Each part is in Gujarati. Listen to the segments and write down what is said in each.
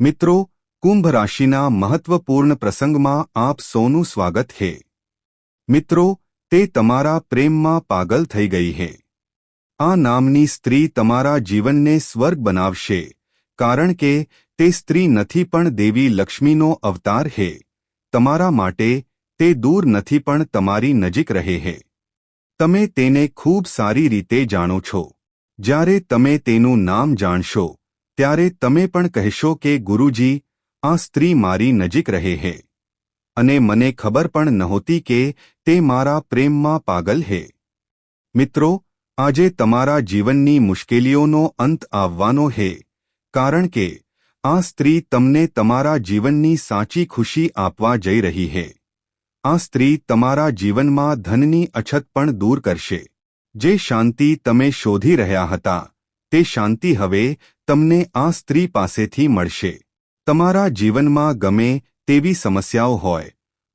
મિત્રો, કુંભ રાશિના મહત્વપૂર્ણ પ્રસંગમાં આપ સૌનું સ્વાગત છે મિત્રો, તે તમારા પ્રેમમાં પાગલ થઈ ગઈ છે આ નામની સ્ત્રી તમારા જીવનને સ્વર્ગ બનાવશે, કારણ કે તે સ્ત્રી નથી પણ દેવી લક્ષ્મીનો અવતાર છે તમારા માટે તે દૂર નથી પણ તમારી નજીક રહે છે તમે તેને ખૂબ સારી રીતે જાણો છો. જ્યારે તમે તેનું નામ જાણશો ત્યારે તમે પણ કહેશો કે, ગુરુજી, આ સ્ત્રી મારી નજીક રહે છે અને મને ખબર પણ નહોતી કે તે મારા પ્રેમમાં પાગલ છે મિત્રો, આજે તમારા જીવનની મુશ્કેલીઓનો અંત આવવાનો છે કારણ કે આ સ્ત્રી તમને તમારા જીવનની સાચી ખુશી આપવા જઈ રહી છે આ સ્ત્રી તમારા જીવનમાં ધનની અછત પણ દૂર કરશે. જે શાંતિ તમે શોધી રહ્યા હતા તે શાંતિ હવે તમને આ સ્ત્રી પાસેથી મળશે. તમારા જીવનમાં ગમે તેવી સમસ્યાઓ હોય,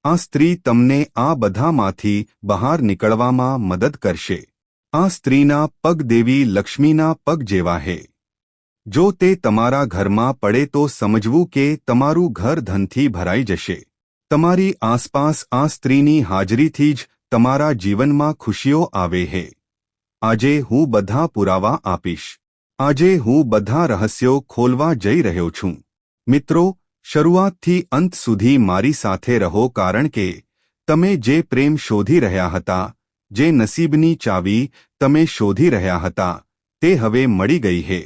આ સ્ત્રી તમને આ બધામાંથી બહાર નીકળવામાં મદદ કરશે. આ સ્ત્રીના પગ દેવી લક્ષ્મીના પગ જેવા હે. જો તે તમારા ઘરમાં પડે તો સમજવું કે તમારું ઘર ધનથી ભરાઈ જશે. તમારી આસપાસ આ સ્ત્રીની હાજરીથી જ તમારા જીવનમાં ખુશીઓ આવે હે. આજે હું બધા પુરાવા આપીશ. આજે હું બધા રહસ્યો ખોલવા જઈ રહ્યો છું. મિત્રો, શરૂઆતથી અંત સુધી મારી સાથે રહો કારણ કે તમે જે પ્રેમ શોધી રહ્યા હતા, જે નસીબની ચાવી તમે શોધી રહ્યા હતા, તે હવે મળી ગઈ હે.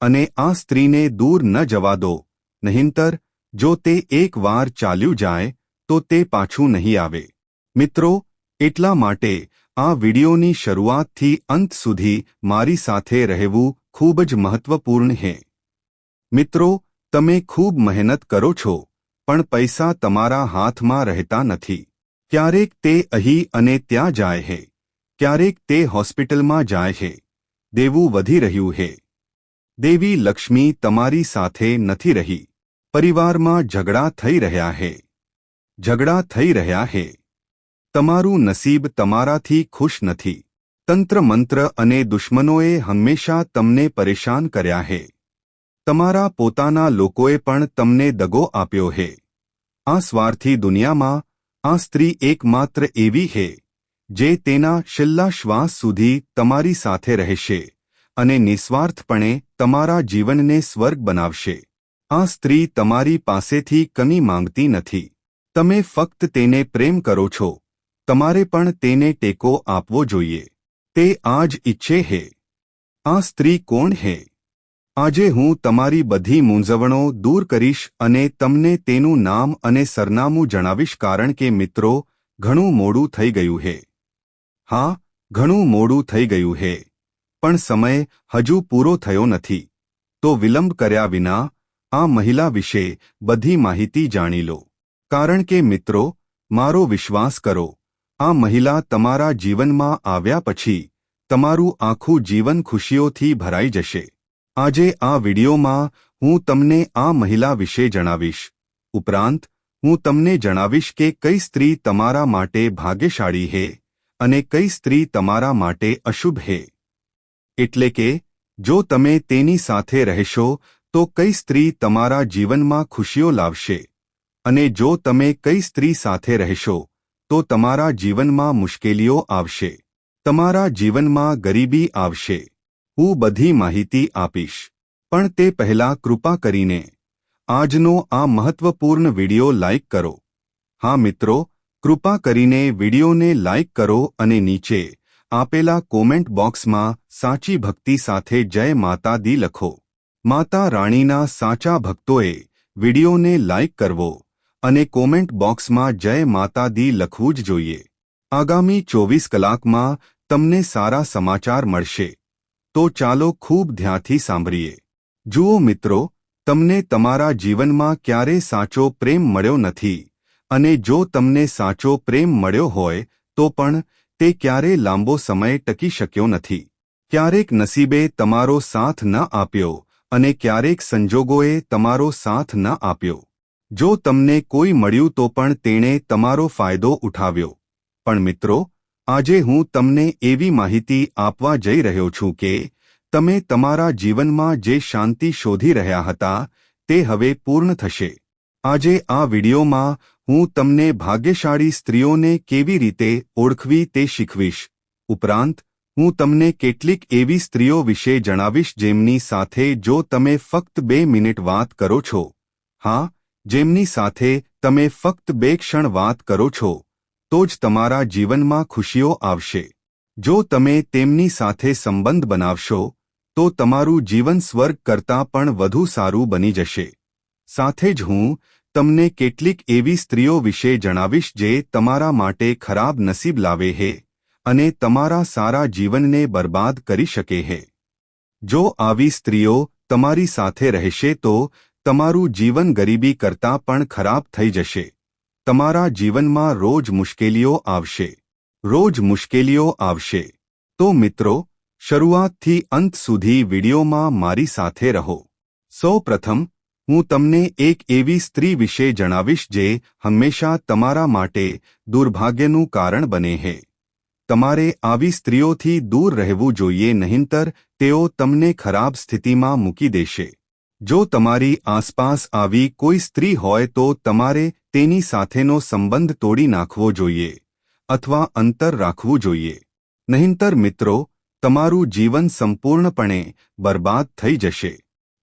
અને આ સ્ત્રીને દૂર ન જવા દો. નહીંતર, જો તે એક વાર ચાલ્યું જાય, તો તે પાછું નહીં આવે. મિત્રો, એટલા માટે આ વિડિયોની શરૂઆતથી અંત સુધી મારી સાથે રહેવું ખૂબ જ મહત્વપૂર્ણ છે મિત્રો, તમે ખૂબ મહેનત કરો છો, પણ પૈસા તમારા હાથમાં રહેતા નથી. ક્યારેક તે અહીં અને ત્યાં જાય છે ક્યારેક તે હોસ્પિટલમાં જાય છે દેવું વધી રહ્યું છે દેવી લક્ષ્મી તમારી સાથે નથી રહી. પરિવારમાં ઝઘડા થઈ રહ્યા છે ઝઘડા થઈ રહ્યા છે તમારું નસીબ તમારાથી ખુશ નથી. તંત્ર મંત્ર અને દુશ્મનોએ હંમેશા તમને પરેશાન કર્યા છે તમારા પોતાના લોકોએ પણ તમને દગો આપ્યો છે આ સ્વાર્થી દુનિયામાં, આ સ્ત્રી એકમાત્ર એવી છે જે તેના છેલ્લા શ્વાસ સુધી તમારી સાથે રહેશે અને નિસ્વાર્થપણે તમારા જીવનને સ્વર્ગ બનાવશે. આ સ્ત્રી તમારી પાસેથી કમી માંગતી નથી. તમે ફક્ત તેને પ્રેમ કરો છો. તમારે પણ તેને ટેકો આપવો જોઈએ. તે આ જ ઈચ્છે છે આ સ્ત્રી કોણ હે? આજે હું તમારી બધી મૂંઝવણો દૂર કરીશ અને તમને તેનું નામ અને સરનામું જણાવીશ કારણ કે મિત્રો, ઘણું મોડું થઈ ગયું હે. હા, ઘણું મોડું થઈ ગયું હે. પણ સમય હજુ પૂરો થયો નથી. તો વિલંબ કર્યા વિના આ મહિલા વિશે બધી માહિતી જાણી લો. કારણ કે મિત્રો, મારો વિશ્વાસ કરો. આ મહિલા તમારા જીવનમાં આવ્યા પછી તમારું આખું જીવન ખુશીઓથી ભરાઈ જશે. આજે આ વિડિયોમાં હું તમને આ મહિલા વિશે જણાવીશ. ઉપરાંત, હું તમને જણાવીશ કે કઈ સ્ત્રી તમારા માટે ભાગ્યશાળી છે અને કઈ સ્ત્રી તમારા માટે અશુભ છે એટલે કે, જો તમે તેની સાથે રહેશો, તો કઈ સ્ત્રી તમારા જીવનમાં ખુશીઓ લાવશે અને જો તમે કઈ સ્ત્રી સાથે રહેશો તો તમારા જીવનમાં મુશ્કેલીઓ આવશે. તમારા જીવનમાં ગરીબી આવશે. હું બધી માહિતી આપીશ. પણ તે પહેલા કૃપા કરીને આજનો આ મહત્વપૂર્ણ વિડિયો લાઇક કરો. હા મિત્રો, કૃપા કરીને વિડિયોને લાઇક કરો અને નીચે આપેલા કોમેન્ટ બોક્સમાં સાચી ભક્તિ સાથે જય માતા દી લખો. માતા રાણીના સાચા ભક્તોએ વિડિયોને લાઇક કરવો. અને કોમેન્ટ બોક્સમાં જય માતા દી લખવું જ જોઈએ. આગામી ચોવીસ કલાકમાં તમને સારા સમાચાર મળશે. તો ચાલો ખૂબ ધ્યાનથી સાંભળીએ. જુઓ મિત્રો, તમને તમારા જીવનમાં ક્યારે સાચો પ્રેમ મળ્યો નથી અને જો તમને સાચો પ્રેમ મળ્યો હોય, તો પણ તે ક્યારે લાંબો સમય ટકી શક્યો નથી. ક્યારેક નસીબે તમારો સાથ ન આપ્યો અને ક્યારેક સંજોગોએ તમારો સાથ ન આપ્યો. જો તમને કોઈ મળ્યું તો પણ તેણે તમારો ફાયદો ઉઠાવ્યો. પણ મિત્રો, આજે હું તમને એવી માહિતી આપવા જઈ રહ્યો છું કે તમે તમારા જીવનમાં જે શાંતિ શોધી રહ્યા હતા, તે હવે પૂર્ણ થશે. આજે આ વિડિયોમાં હું તમને ભાગ્યશાળી સ્ત્રીઓને કેવી રીતે ઓળખવી તે શીખવીશ. ઉપરાંત, હું તમને કેટલીક એવી સ્ત્રીઓ વિશે જણાવીશ જેમની સાથે જો તમે ફક્ત બે મિનિટ વાત કરો છો. હા જેમની સાથે તમે ફક્ત બે ક્ષણ વાત કરો છો, તો જ તમારા જીવનમાં ખુશીઓ આવશે. જો તમે તેમની સાથે સંબંધ બનાવશો, તો તમારું જીવન સ્વર્ગ કરતાં પણ વધુ સારું બની જશે. સાથે જ હું તમને કેટલીક એવી સ્ત્રીઓ વિશે જણાવીશ જે તમારા માટે ખરાબ નસીબ લાવે હે અને તમારા સારા જીવનને બરબાદ કરી શકે હે. જો આવી સ્ત્રીઓ તમારી સાથે રહેશે તો તમારું જીવન ગરીબી કરતાં પણ ખરાબ થઈ જશે. તમારા જીવનમાં રોજ મુશ્કેલીઓ આવશે. રોજ મુશ્કેલીઓ આવશે. તો મિત્રો, શરૂઆતથી અંત સુધી વિડીયોમાં મારી સાથે રહો. સૌ પ્રથમ હું તમને એક એવી સ્ત્રી વિશે જણાવીશ જે હંમેશા તમારા માટે દુર્ભાગ્યનું કારણ બને હે. તમારે આવી સ્ત્રીઓથી દૂર રહેવું જોઈએ નહીંતર તેઓ તમને ખરાબ સ્થિતિમાં મૂકી દેશે. જો તમારી આસપાસ આવી કોઈ સ્ત્રી હોય તો તમારે તેની સાથેનો સંબંધ તોડી નાખવો જોઈએ અથવા અંતર રાખવું જોઈએ. નહીંતર મિત્રો, તમારું જીવન સંપૂર્ણપણે બરબાદ થઈ જશે.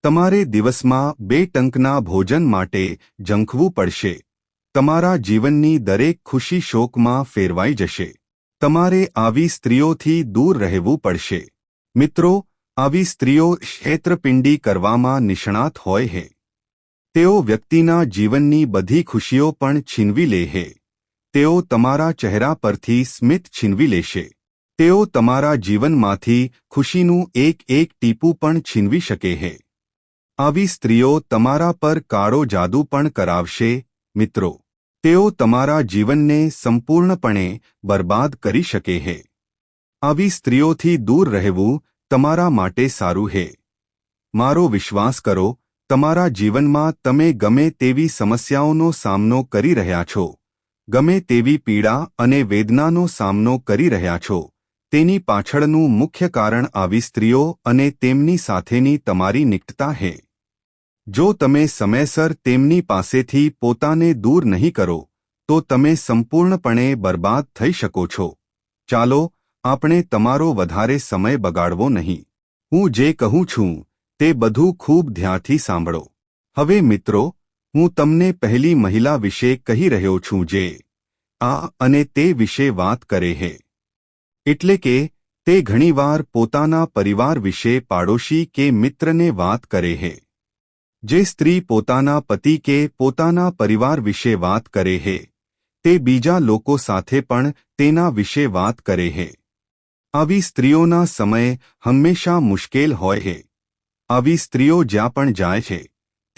તમારે દિવસમાં બે ટંકના ભોજન માટે ઝંખવું પડશે. તમારા જીવનની દરેક ખુશી શોકમાં ફેરવાઈ જશે. તમારે આવી સ્ત્રીઓથી દૂર રહેવું પડશે. મિત્રો આવી સ્ત્રીઓ ક્ષેત્રપિંડી કરવામાં નિષ્ણાત હોય હે. તેઓ વ્યક્તિના જીવનની બધી ખુશીઓ પણ છીનવી લે હે. તેઓ તમારા ચહેરા પરથી સ્મિત છીનવી લેશે. તેઓ તમારા જીવનમાંથી ખુશીનું એક એક ટીપું પણ છીનવી શકે હે. આવી સ્ત્રીઓ તમારા પર કાળો જાદુ પણ કરાવશે, મિત્રો. તેઓ તમારા જીવનને સંપૂર્ણપણે બરબાદ કરી શકે હે. આવી સ્ત્રીઓથી દૂર રહેવું તમારા માટે સારું હે. મારો વિશ્વાસ કરો, તમારા જીવનમાં તમે ગમે તેવી સમસ્યાઓનો સામનો કરી રહ્યા છો. ગમે તેવી પીડા અને વેદનાનો સામનો કરી રહ્યા છો. તેની પાછળનું મુખ્ય કારણ આવી સ્ત્રીઓ અને તેમની સાથેની તમારી નિકટતા હે. જો તમે સમયસર તેમની પાસેથી પોતાને દૂર નહીં કરો, તો તમે સંપૂર્ણપણે બરબાદ થઈ શકો છો. ચાલો આપણે તમારો વધારે સમય બગાડવો નહીં. હું જે કહું છું, તે બધું ખૂબ ધ્યાનથી સાંભળો. હવે મિત્રો, હું તમને પહેલી મહિલા વિશે કહી રહ્યો છું જે આ અને તે વિશે વાત કરે હે. એટલે કે, તે ઘણીવાર પોતાના પરિવાર વિશે પાડોશી કે મિત્રને વાત કરે હે. જે સ્ત્રી પોતાના પતિ કે પોતાના પરિવાર વિશે વાત કરે હે, તે બીજા લોકો સાથે પણ તેના વિશે વાત કરે હે. આવી સ્ત્રીઓના સમય હંમેશા મુશ્કેલ હોય હે. આવી સ્ત્રીઓ જ્યાં પણ જાય છે,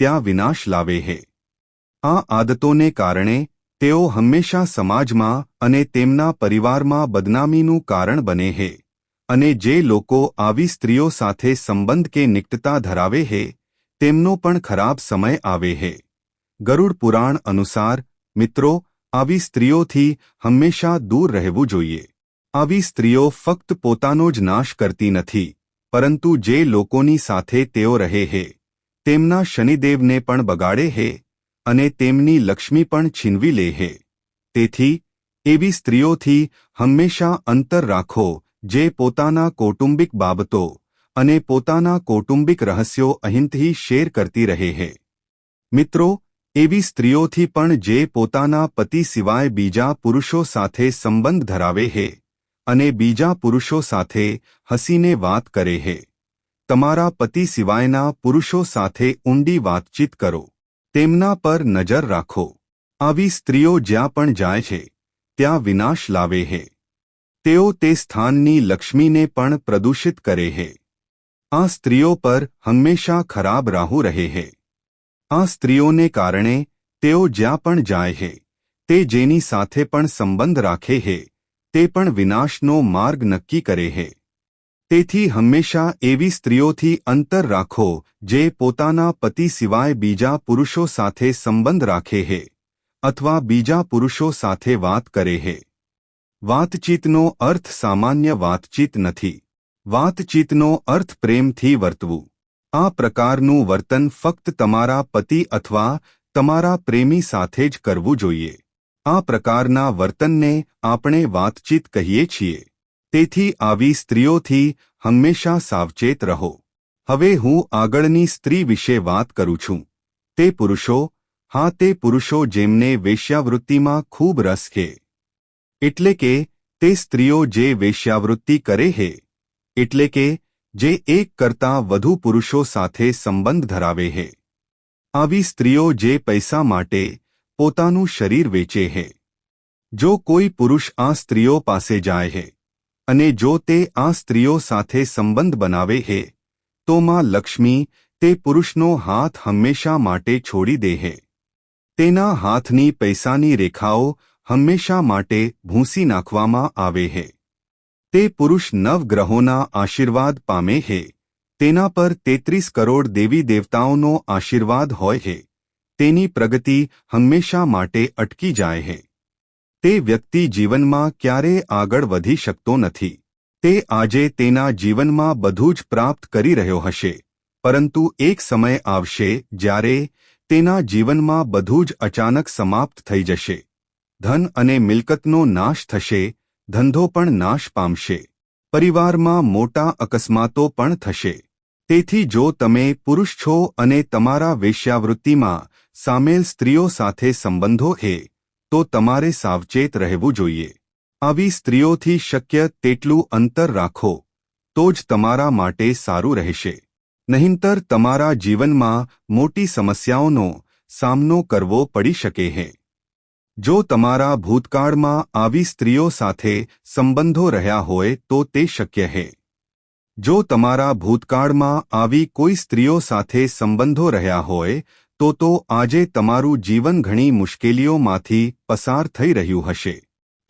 ત્યાં વિનાશ લાવે હે. આ આદતોને કારણે તેઓ હંમેશા સમાજમાં અને તેમના પરિવારમાં બદનામીનું કારણ બને હે અને જે લોકો આવી સ્ત્રીઓ સાથે સંબંધ કે નિકટતા ધરાવે હે, તેમનો પણ ખરાબ સમય આવે હે. ગરુડ પુરાણ અનુસાર, મિત્રો, આવી સ્ત્રીઓથી હંમેશા દૂર રહેવું જોઈએ. આવી સ્ત્રીઓ ફક્ત પોતાનો જ નાશ કરતી નથી, પરંતુ જે લોકોની સાથે તેઓ રહે હે, તેમના શનિદેવને પણ બગાડે હે, અને તેમની લક્ષ્મી પણ છીનવી લે હે. તેથી, એવી સ્ત્રીઓથી હંમેશા અંતર રાખો જે પોતાના કૌટુંબિક બાબતો અને પોતાના કૌટુંબિક રહસ્યો અહીંથી શેર કરતી રહે હે. મિત્રો, એવી સ્ત્રીઓથી પણ જે પોતાના પતિ સિવાય બીજા પુરુષો સાથે સંબંધ ધરાવે હે. અને બીજા પુરુષો સાથે હસીને વાત કરે હે. તમારા પતિ સિવાયના પુરુષો સાથે ઊંડી વાતચીત કરો. તેમના પર નજર રાખો. આવી સ્ત્રીઓ જ્યાં પણ જાય છે, ત્યાં વિનાશ લાવે હે. તેઓ તે સ્થાનની લક્ષ્મીને પણ પ્રદૂષિત કરે હે. આ સ્ત્રીઓ પર હંમેશા ખરાબ રાહુ રહે હે. આ સ્ત્રીઓને કારણે તેઓ જ્યાં પણ જાય હે, તે જેની સાથે પણ સંબંધ રાખે હે. તે પણ વિનાશનો માર્ગ નક્કી કરે હે. તેથી હંમેશા એવી સ્ત્રીઓથી અંતર રાખો, જે પોતાના પતિ સિવાય બીજા પુરુષો સાથે સંબંધ રાખે હે, અથવા બીજા પુરુષો સાથે વાત કરે હે. વાતચીતનો અર્થ સામાન્ય વાતચીત નથી. વાતચીતનો અર્થ પ્રેમથી વર્તવું. આ પ્રકારનું વર્તન ફક્ત તમારા પતિ અથવા તમારા પ્રેમી સાથે જ કરવું જોઈએ. આ પ્રકારના વર્તનને આપણે વાતચીત કહીએ છીએ. તેથી આવી સ્ત્રીઓથી હંમેશા સાવચેત રહો. હવે હું આગળની સ્ત્રી વિશે વાત કરું છું. તે પુરુષો, હા તે પુરુષો જેમને વેશ્યાવૃત્તિમાં ખૂબ રસ છે. એટલે કે, તે સ્ત્રીઓ જે વેશ્યાવૃત્તિ કરે છે એટલે કે, જે એક કરતાં વધુ પુરુષો સાથે સંબંધ ધરાવે છે આવી સ્ત્રીઓ જે પૈસા માટે પોતાનું શરીર વેચે છે જો કોઈ પુરુષ આ સ્ત્રીઓ પાસે જાય છે અને જો તે આ સ્ત્રીઓ સાથે સંબંધ બનાવે છે તો માં લક્ષ્મી તે પુરુષનો હાથ હંમેશા માટે છોડી દે છે તેના હાથની પૈસાની રેખાઓ હંમેશા માટે ભૂંસી નાખવામાં આવે છે તે પુરુષ નવગ્રહોના આશીર્વાદ પામે છે તેના પર તેત્રીસ કરોડ દેવી દેવતાઓનો આશીર્વાદ હોય છે તેની પ્રગતિ હંમેશા માટે અટકી જાય છે તે વ્યક્તિ જીવનમાં ક્યારે આગળ વધી શકતો નથી. તે આજે તેના જીવનમાં બધું જ પ્રાપ્ત કરી રહ્યો હશે. પરંતુ એક સમય આવશે જ્યારે તેના જીવનમાં બધું જ અચાનક સમાપ્ત થઈ જશે. ધન અને મિલકતનો નાશ થશે, ધંધો પણ નાશ પામશે. પરિવારમાં મોટા અકસ્માતો પણ થશે. તેથી જો તમે પુરુષ છો અને તમારા વેશ્યાવૃત્તિમાં સામેલ સ્ત્રીઓ સાથે સંબંધો હે તો તમારે સાવચેત રહેવું જોઈએ. આવી સ્ત્રીઓથી શક્ય તેટલું અંતર રાખો, તો જ તમારા માટે સારું રહેશે. નહીંતર તમારા જીવનમાં મોટી સમસ્યાઓનો સામનો કરવો પડી શકે છે જો તમારા ભૂતકાળમાં આવી સ્ત્રીઓ સાથે સંબંધો રહ્યા હોય, તો તે શક્ય હે. જો તમારા ભૂતકાળમાં આવી કોઈ સ્ત્રીઓ સાથે સંબંધો રહ્યા હોય તો તો આજે તમારું જીવન ઘણી મુશ્કેલીઓમાંથી પસાર થઈ રહ્યું હશે.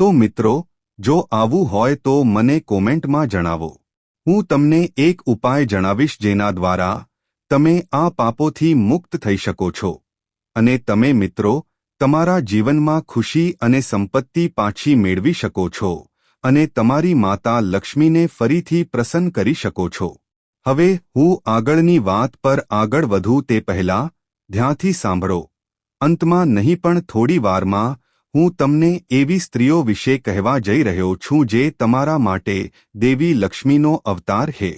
તો મિત્રો, જો આવું હોય તો મને કોમેન્ટમાં જણાવો. હું તમને એક ઉપાય જણાવીશ જેના દ્વારા તમે આ પાપોથી મુક્ત થઈ શકો છો. અને તમે મિત્રો, તમારા જીવનમાં ખુશી અને સંપત્તિ પાછી મેળવી શકો છો અને તમારી માતા લક્ષ્મીને ફરીથી પ્રસન્ન કરી શકો છો. હવે હું આગળની વાત પર આગળ વધું તે પહેલા ધ્યાનથી સાંભળો. અંતમાં નહીં પણ થોડી વારમાં હું તમને એવી સ્ત્રીઓ વિશે કહેવા જઈ રહ્યો છું જે તમારા માટે દેવી લક્ષ્મીનો અવતાર છે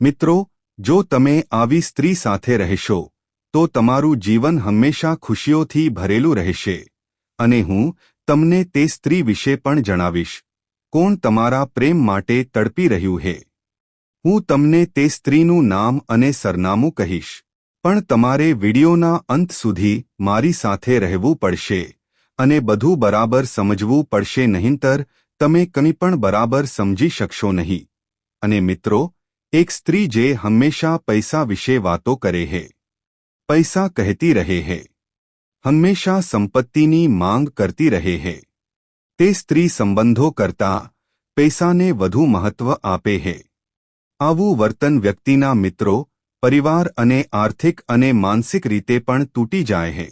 મિત્રો, જો તમે આવી સ્ત્રી સાથે રહેશો, તો તમારું જીવન હંમેશા ખુશીઓથી ભરેલું રહેશે. અને હું તમને તે સ્ત્રી વિશે પણ જણાવીશ. કોણ તમારા પ્રેમ માટે તડપી રહ્યું છે હું તમને તે સ્ત્રીનું નામ અને સરનામું કહીશ. પણ તમારે વિડિયોના અંત સુધી મારી સાથે રહેવું પડશે અને બધું બરાબર સમજવું પડશે નહીંતર તમે કંઈ પણ બરાબર સમજી શકશો નહીં. અને મિત્રો, એક સ્ત્રી જે હંમેશા પૈસા વિશે વાતો કરે છે પૈસા કહેતી રહે છે હંમેશા સંપત્તિની માંગ કરતી રહે છે તે સ્ત્રી સંબંધો કરતા પૈસાને વધુ મહત્વ આપે છે આવું વર્તન વ્યક્તિના મિત્રો પરિવાર અને આર્થિક અને માનસિક રીતે પણ તૂટી જાય છે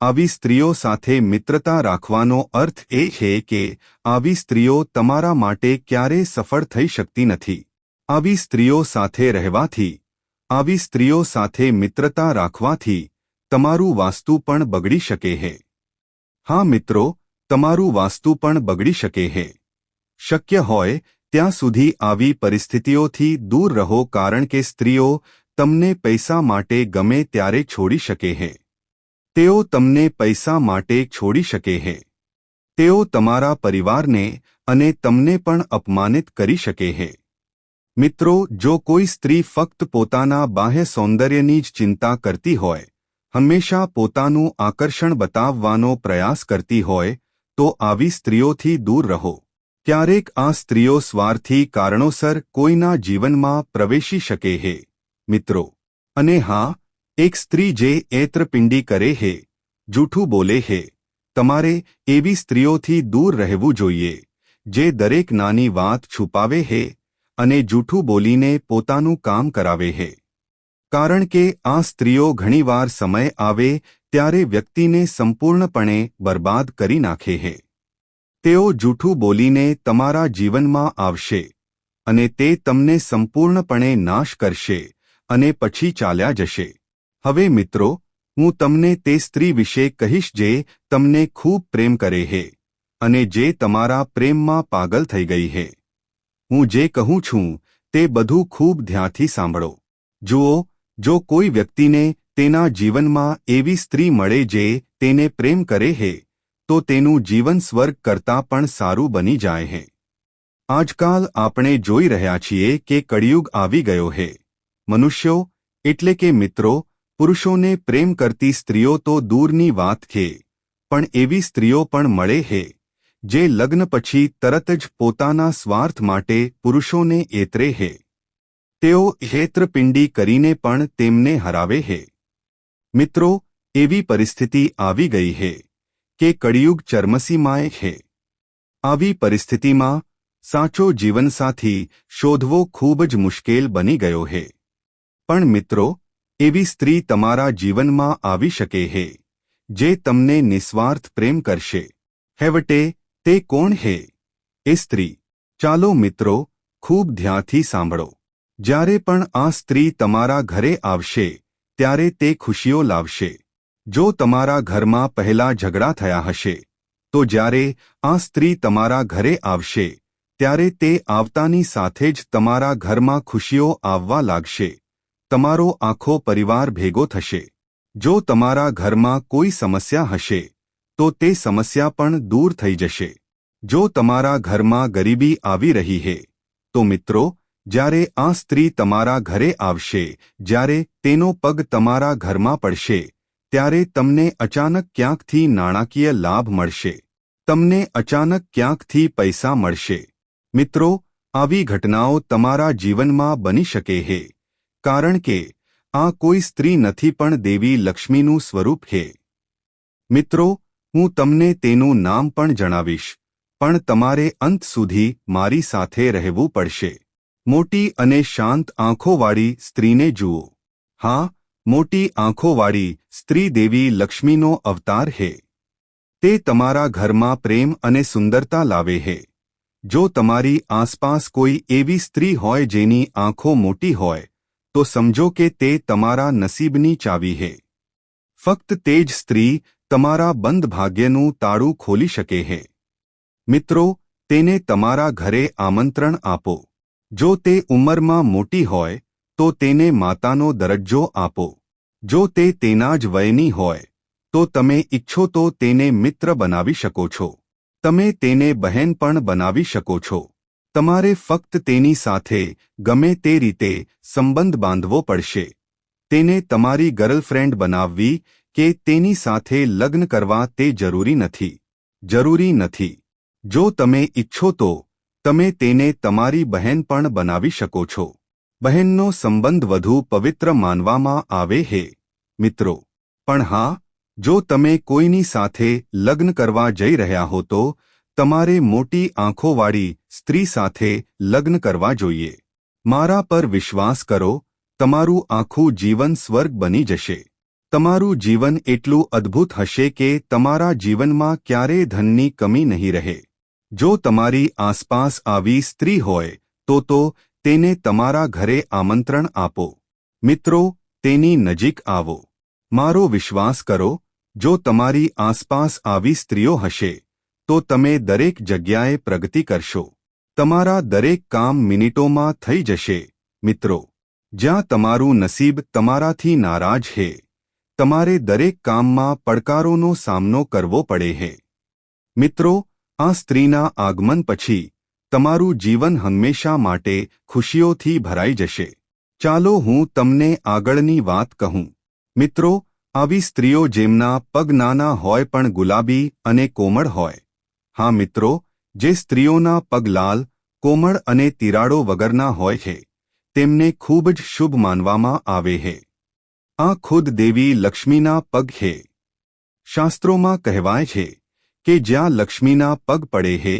આવી સ્ત્રીઓ સાથે મિત્રતા રાખવાનો અર્થ એ છે કે આવી સ્ત્રીઓ તમારા માટે ક્યારેય સફળ થઈ શકતી નથી. આવી સ્ત્રીઓ સાથે રહેવાથી, આવી સ્ત્રીઓ સાથે મિત્રતા રાખવાથી તમારું વાસ્તુ પણ બગડી શકે છે હા મિત્રો, તમારું વાસ્તુ પણ બગડી શકે છે શક્ય હોય ત્યાં સુધી આવી પરિસ્થિતિઓથી દૂર રહો કારણ કે સ્ત્રીઓ તમને પૈસા માટે ગમે ત્યારે છોડી શકે છે તેઓ તમને પૈસા માટે છોડી શકે છે તેઓ તમારા પરિવારને અને તમને પણ અપમાનિત કરી શકે છે મિત્રો, જો કોઈ સ્ત્રી ફક્ત પોતાના બાહ્ય સૌંદર્યની જ ચિંતા કરતી હોય, હંમેશા પોતાનું આકર્ષણ બતાવવાનો પ્રયાસ કરતી હોય, તો આવી સ્ત્રીઓથી દૂર રહો. ક્યારેક આ સ્ત્રીઓ સ્વાર્થી કારણોસર કોઈના જીવનમાં પ્રવેશી શકે છે મિત્રો. અને હા, એક સ્ત્રી જે એત્રપિંડી કરે હે, જૂઠું બોલે હે, તમારે એવી સ્ત્રીઓથી દૂર રહેવું જોઈએ, જે દરેક નાની વાત છુપાવે હે અને જૂઠું બોલીને પોતાનું કામ કરાવે હે. કારણ કે આ સ્ત્રીઓ ઘણીવાર સમય આવે ત્યારે વ્યક્તિને સંપૂર્ણપણે બરબાદ કરી નાખે હે. તેઓ જૂઠું બોલીને તમારા જીવનમાં આવશે અને તે તમને સંપૂર્ણપણે નાશ કરશે. અને પછી ચાલ્યા જશે. હવે મિત્રો, હું તમને તે સ્ત્રી વિશે કહીશ જે તમને ખૂબ પ્રેમ કરે હે, અને જે તમારા પ્રેમમાં પાગલ થઈ ગઈ હે. હું જે કહું છું, તે બધું ખૂબ ધ્યાનથી સાંભળો. જુઓ, જો કોઈ વ્યક્તિને તેના જીવનમાં એવી સ્ત્રી મળે જે તેને પ્રેમ કરે હે, તો તેનું જીવન સ્વર્ગ કરતાં પણ સારું બની જાય હે. આજકાલ આપણે જોઈ રહ્યા છીએ કે કળિયુગ આવી ગયો હે. મનુષ્યો એટલે કે મિત્રો, પુરુષોને પ્રેમ કરતી સ્ત્રીઓ તો દૂરની વાત છે પણ એવી સ્ત્રીઓ પણ મળે હે, જે લગ્ન પછી તરત જ પોતાના સ્વાર્થ માટે પુરુષોને એતરે હે. તેઓ હેત્રપિંડી કરીને પણ તેમને હરાવે હે. મિત્રો, એવી પરિસ્થિતિ આવી ગઈ હે, કે કળિયુગ ચર્મસીમાએ હે. આવી પરિસ્થિતિમાં સાચો જીવનસાથી શોધવો ખૂબ જ મુશ્કેલ બની ગયો હે. પણ મિત્રો, એવી સ્ત્રી તમારા જીવનમાં આવી શકે હે, જે તમને નિસ્વાર્થ પ્રેમ કરશે. હેવટે, તે કોણ હે? એ સ્ત્રી, ચાલો મિત્રો, ખૂબ ધ્યાનથી સાંભળો. જ્યારે પણ આ સ્ત્રી તમારા ઘરે આવશે, ત્યારે તે ખુશીઓ લાવશે. જો તમારા ઘરમાં પહેલા ઝઘડા થયા હશે, તો જ્યારે આ સ્ત્રી તમારા ઘરે આવશે, ત્યારે તે આવતાની સાથે જ તમારા ઘરમાં ખુશીઓ આવવા લાગશે. તમારો આખો પરિવાર ભેગો થશે. જો તમારા ઘરમાં કોઈ સમસ્યા હશે, તો તે સમસ્યા પણ દૂર થઈ જશે. જો તમારા ઘરમાં ગરીબી આવી રહી હે, તો મિત્રો, જ્યારે આ સ્ત્રી તમારા ઘરે આવશે, જ્યારે તેનો પગ તમારા ઘરમાં પડશે, ત્યારે તમને અચાનક ક્યાંકથી નાણાકીય લાભ મળશે. તમને અચાનક ક્યાંકથી પૈસા મળશે. મિત્રો, આવી ઘટનાઓ તમારા જીવનમાં બની શકે હે. કારણ કે, આ કોઈ સ્ત્રી નથી પણ દેવી લક્ષ્મીનું સ્વરૂપ હે. મિત્રો, હું તમને તેનું નામ પણ જણાવીશ, પણ તમારે અંત સુધી મારી સાથે રહેવું પડશે. મોટી અને શાંત આંખોવાળી સ્ત્રીને જુઓ. હા, મોટી આંખોવાળી સ્ત્રી દેવી લક્ષ્મીનો અવતાર હે. તે તમારા ઘરમાં પ્રેમ અને સુંદરતા લાવે હે. જો તમારી આસપાસ કોઈ એવી સ્ત્રી હોય જેની આંખો મોટી હોય તો સમજો કે તે તમારા નસીબની ચાવી હે. ફક્ત તે જ સ્ત્રી તમારા બંધ ભાગ્યનું તાળું ખોલી શકે હે. મિત્રો, તેને તમારા ઘરે આમંત્રણ આપો. જો તે ઉંમરમાં મોટી હોય, તો તેને માતાનો દરજ્જો આપો. જો તે તેના જ વયની હોય, તો તમે ઇચ્છો તો તેને મિત્ર બનાવી શકો છો. તમે તેને બહેન પણ બનાવી શકો છો. તમારે ફક્ત તેની સાથે ગમે તે રીતે સંબંધ બાંધવો પડશે. તેને તમારી ગર્લફ્રેન્ડ બનાવવી કે તેની સાથે લગ્ન કરવા તે જરૂરી નથી. જરૂરી નથી. જો તમે ઇચ્છો તો, તમે તેને તમારી બહેન પણ બનાવી શકો છો. બહેનનો સંબંધ વધુ પવિત્ર માનવામાં આવે હે. મિત્રો, પણ હા, જો તમે કોઈની સાથે લગ્ન કરવા જઈ રહ્યા હો તો તમારે મોટી આંખોવાળી સ્ત્રી સાથે લગ્ન કરવા જોઈએ. મારા પર વિશ્વાસ કરો, તમારું આખું જીવન સ્વર્ગ બની જશે. તમારું જીવન એટલું અદ્ભુત હશે કે તમારા જીવનમાં ક્યારેય ધનની કમી નહીં રહે. જો તમારી આસપાસ આવી સ્ત્રી હોય, તો તો તેને તમારા ઘરે આમંત્રણ આપો. મિત્રો, તેની નજીક આવો. મારો વિશ્વાસ કરો, જો તમારી આસપાસ આવી સ્ત્રીઓ હશે તો તમે દરેક જગ્યાએ પ્રગતિ કરશો. તમારા દરેક કામ મિનિટોમાં થઈ જશે. મિત્રો, જ્યાં તમારું નસીબ તમારાથી નારાજ હે, તમારે દરેક કામમાં પડકારોનો સામનો કરવો પડે હે. મિત્રો, આ સ્ત્રીના આગમન પછી, તમારું જીવન હંમેશા માટે ખુશીઓથી ભરાઈ જશે. ચાલો હું તમને આગળની વાત કહું. મિત્રો, આવી સ્ત્રીઓ જેમના પગ નાના હોય પણ ગુલાબી અને કોમળ હોય હા મિત્રો, જે સ્ત્રીઓના પગ લાલ, કોમળ અને તિરાડો વગરના હોય છે, તેમને ખૂબ જ શુભ માનવામાં આવે છે. આ ખુદ દેવી લક્ષ્મીના પગ છે. શાસ્ત્રોમાં કહેવાય છે કે જ્યાં લક્ષ્મીના પગ પડે છે,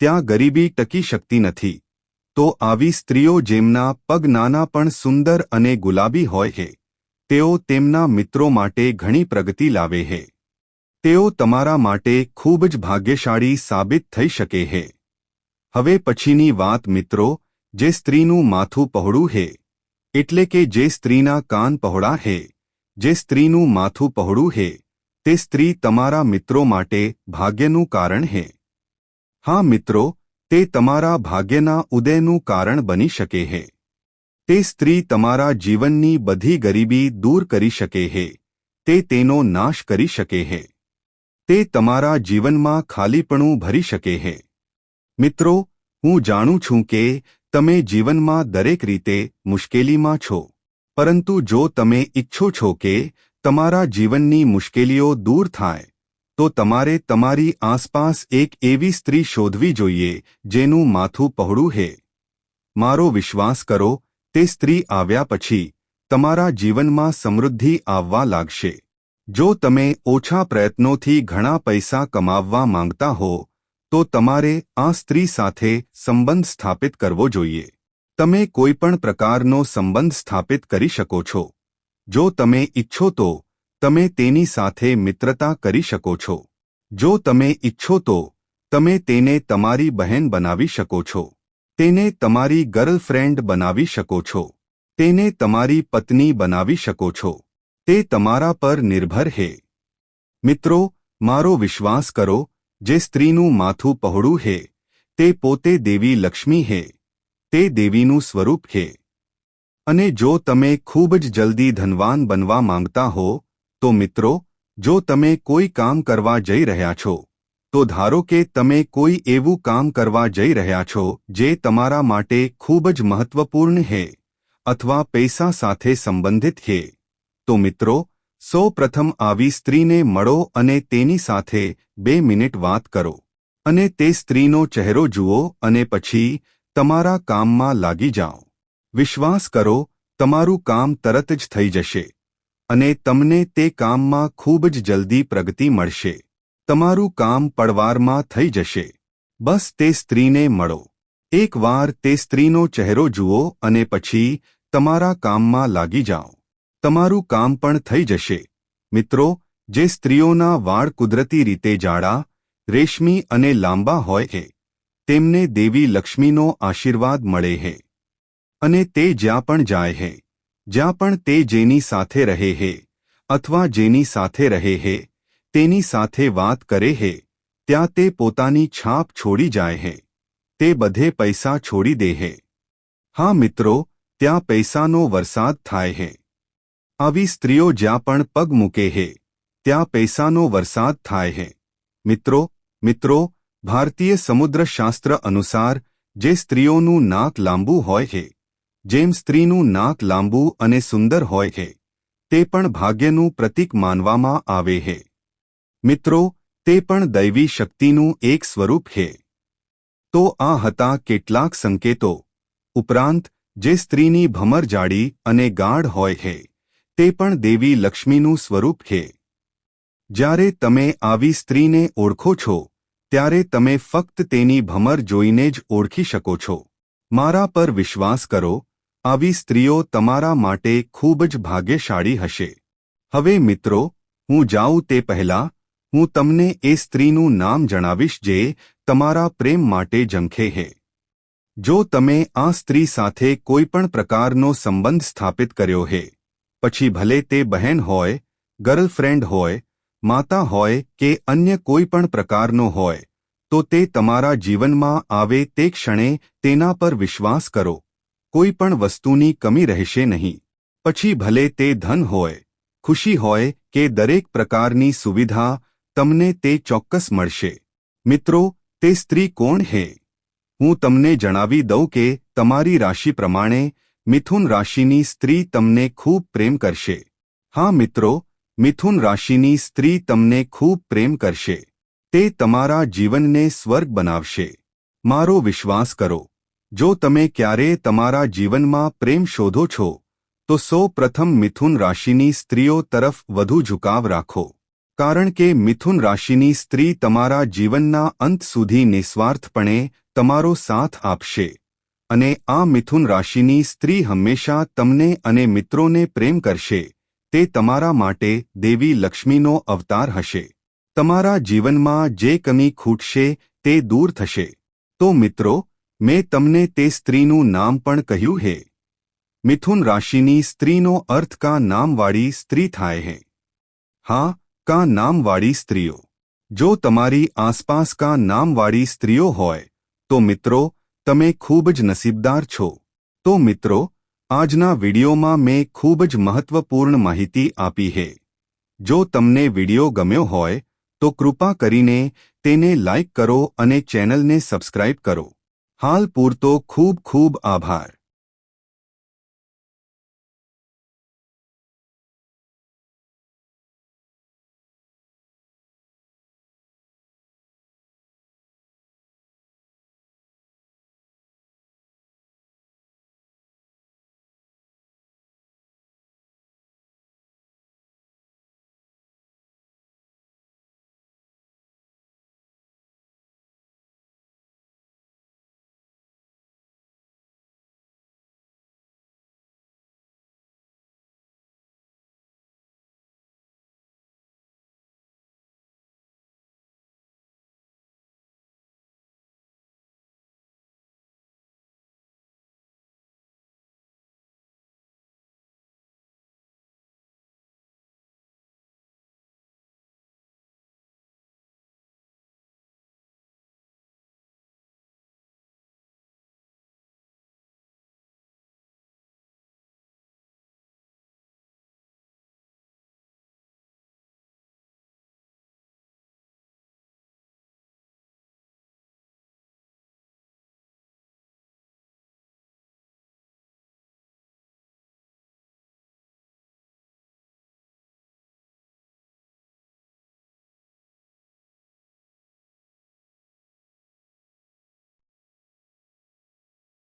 ત્યાં ગરીબી ટકી શકતી નથી. તો આવી સ્ત્રીઓ જેમના પગ નાના પણ સુંદર અને ગુલાબી હોય છે, તેઓ તેમના મિત્રો માટે ઘણી પ્રગતિ લાવે છે. તેઓ તમારા માટે ખૂબ જ ભાગ્યશાળી સાબિત થઈ શકે હે. હવે પછીની વાત મિત્રો, જે સ્ત્રીનું માથું પહોળું હે, એટલે કે જે સ્ત્રીના કાન પહોળા હે, જે સ્ત્રીનું માથું પહોળું હે, તે સ્ત્રી તમારા મિત્રો માટે ભાગ્યનું કારણ હે. હા મિત્રો, તે તમારા ભાગ્યના ઉદયનું કારણ બની શકે હે. તે સ્ત્રી તમારા જીવનની બધી ગરીબી દૂર કરી શકે હે, તે તેનો નાશ કરી શકે હે. તે તમારા જીવનમાં ખાલીપણું ભરી શકે હે. મિત્રો, હું જાણું છું કે તમે જીવનમાં દરેક રીતે મુશ્કેલીમાં છો. પરંતુ જો તમે ઈચ્છો છો કે તમારા જીવનની મુશ્કેલીઓ દૂર થાય, તો તમારે તમારી આસપાસ એક એવી સ્ત્રી શોધવી જોઈએ જેનું માથું પહોળું હે. મારો વિશ્વાસ કરો, તે સ્ત્રી આવ્યા પછી તમારા જીવનમાં સમૃદ્ધિ આવવા લાગશે. જો તમે ઓછા પ્રયત્નોથી ઘણા પૈસા કમાવવા માંગતા હો, તો તમારે આ સ્ત્રી સાથે સંબંધ સ્થાપિત કરવો જોઈએ. તમે કોઈપણ પ્રકારનો સંબંધ સ્થાપિત કરી શકો છો. જો તમે ઈચ્છો તો, તમે તેની સાથે મિત્રતા કરી શકો છો. જો તમે ઈચ્છો તો, તમે તેને તમારી બહેન બનાવી શકો છો. તેને તમારી ગર્લફ્રેન્ડ બનાવી શકો છો. તેને તમારી પત્ની બનાવી શકો છો. તે તમારા પર નિર્ભર હે. મિત્રો, મારો વિશ્વાસ કરો, જે સ્ત્રીનું માથું પહોળું હે, તે પોતે દેવી લક્ષ્મી હે, તે દેવીનું સ્વરૂપ હે. અને જો તમે ખૂબ જ જલ્દી ધનવાન બનવા માંગતા હો, તો મિત્રો, જો તમે કોઈ કામ કરવા જઈ રહ્યા છો, તો ધારો કે તમે કોઈ એવું કામ કરવા જઈ રહ્યા છો, જે તમારા માટે ખૂબ જ મહત્વપૂર્ણ છે અથવા પૈસા સાથે સંબંધિત છે તો મિત્રો સૌ પ્રથમ આવી સ્ત્રીને મળો અને તેની સાથે બે મિનિટ વાત કરો. અને તે સ્ત્રીનો ચહેરો જુઓ અને પછી તમારા કામમાં લાગી જાઓ. વિશ્વાસ કરો, તમારું કામ તરત જ થઈ જશે. અને તમને તે કામમાં ખૂબ જ જલ્દી પ્રગતિ મળશે. તમારું કામ પડવારમાં થઈ જશે. બસ તે સ્ત્રીને મળો. એકવાર તે સ્ત્રીનો ચહેરો જુઓ અને પછી તમારા કામમાં લાગી જાઓ. તમારું કામ પણ થઈ જશે. મિત્રો, જે સ્ત્રીઓના વાળ કુદરતી રીતે જાડા, રેશમી અને લાંબા હોય છે, તેમને દેવી લક્ષ્મીનો આશીર્વાદ મળે છે. અને તે જ્યાં પણ જાય છે, જ્યાં પણ તે જેની સાથે રહે હે અથવા જેની સાથે રહે હે તેની સાથે વાત કરે હે ત્યાં તે પોતાની છાપ છોડી જાય હે તે બધે પૈસા છોડી દે હે હા મિત્રો, ત્યાં પૈસાનો વરસાદ થાય હે આવી સ્ત્રીઓ જ્યાં પણ પગ મૂકે હે, ત્યાં પૈસાનો વરસાદ થાય હે. મિત્રો મિત્રો, ભારતીય સમુદ્રશાસ્ત્ર અનુસાર, જે સ્ત્રીઓનું નાક લાંબુ હોય છે જેમ સ્ત્રીનું નાક લાંબુ અને સુંદર હોય છે તે પણ ભાગ્યનું પ્રતીક માનવામાં આવે છે મિત્રો, તે પણ દૈવી શક્તિનું એક સ્વરૂપ છે તો આ હતા કેટલાક સંકેતો. ઉપરાંત, જે સ્ત્રીની ભમર જાડી અને ગાઢ હોય છે તે પણ દેવી લક્ષ્મીનું સ્વરૂપ છે. જ્યારે તમે આવી સ્ત્રીને ઓળખો છો, ત્યારે તમે ફક્ત તેની ભમર જોઈને જ ઓળખી શકો છો. મારા પર વિશ્વાસ કરો, આવી સ્ત્રીઓ તમારા માટે ખૂબ જ ભાગ્યશાળી હશે. હવે મિત્રો, હું જાઉં તે પહેલા, હું તમને એ સ્ત્રીનું નામ જણાવીશ જે તમારા પ્રેમ માટે ઝંખે હે જો તમે આ સ્ત્રી સાથે કોઈ પણ પ્રકારનો સંબંધ સ્થાપિત કર્યો હે પછી ભલે તે બહેન હોય ગર્લફ્રેન્ડ હોય, માતા હોય કે અન્ય કોઈ પણ પ્રકારનો હોય, તો તે તમારા જીવનમાં આવે તે ક્ષણે તેના પર વિશ્વાસ કરો. કોઈ પણ વસ્તુની કમી રહેશે નહીં. પછી ભલે તે ધન હોય, ખુશી હોય કે દરેક પ્રકારની સુવિધા, તમને તે ચોક્કસ મળશે. મિત્રો, તે સ્ત્રી કોણ હે? હું તમને જણાવી દઉં કે તમારી રાશિ પ્રમાણે મિથુન રાશિની સ્ત્રી તમને ખૂબ પ્રેમ કરશે. હા મિત્રો, મિથુન રાશિની સ્ત્રી તમને ખૂબ પ્રેમ કરશે. તે તમારા જીવનને સ્વર્ગ બનાવશે. મારો વિશ્વાસ કરો, જો તમે ક્યારેય તમારા જીવનમાં પ્રેમ શોધો છો, તો સૌ પ્રથમ મિથુન રાશિની સ્ત્રીઓ તરફ વધુ ઝુકાવ રાખો. કારણ કે મિથુન રાશિની સ્ત્રી તમારા જીવનના અંત સુધી નિસ્વાર્થપણે તમારો સાથ આપશે. અને આ મિથુન રાશિની સ્ત્રી હંમેશા તમને અને મિત્રોને પ્રેમ કરશે. તે તમારા માટે દેવી લક્ષ્મીનો અવતાર હશે. તમારા જીવનમાં જે કમી ખૂટશે તે દૂર થશે. તો મિત્રો, મેં તમને તે સ્ત્રીનું નામ પણ કહ્યું હે. મિથુન રાશિની સ્ત્રીનો અર્થ કા નામવાળી સ્ત્રી થાય હે. હા, કા નામવાળી સ્ત્રીઓ. જો તમારી આસપાસ કા નામવાળી સ્ત્રીઓ હોય, તો મિત્રો તમે ખૂબ જ નસીબદાર છો. તો મિત્રો, આજના વિડિયોમાં મેં ખૂબ જ મહત્વપૂર્ણ માહિતી આપી છે જો તમને વિડિયો ગમ્યો હોય, તો કૃપા કરીને તેને લાઇક કરો અને ચેનલને સબસ્ક્રાઇબ કરો. હાલ પૂરતો ખૂબ ખૂબ આભાર.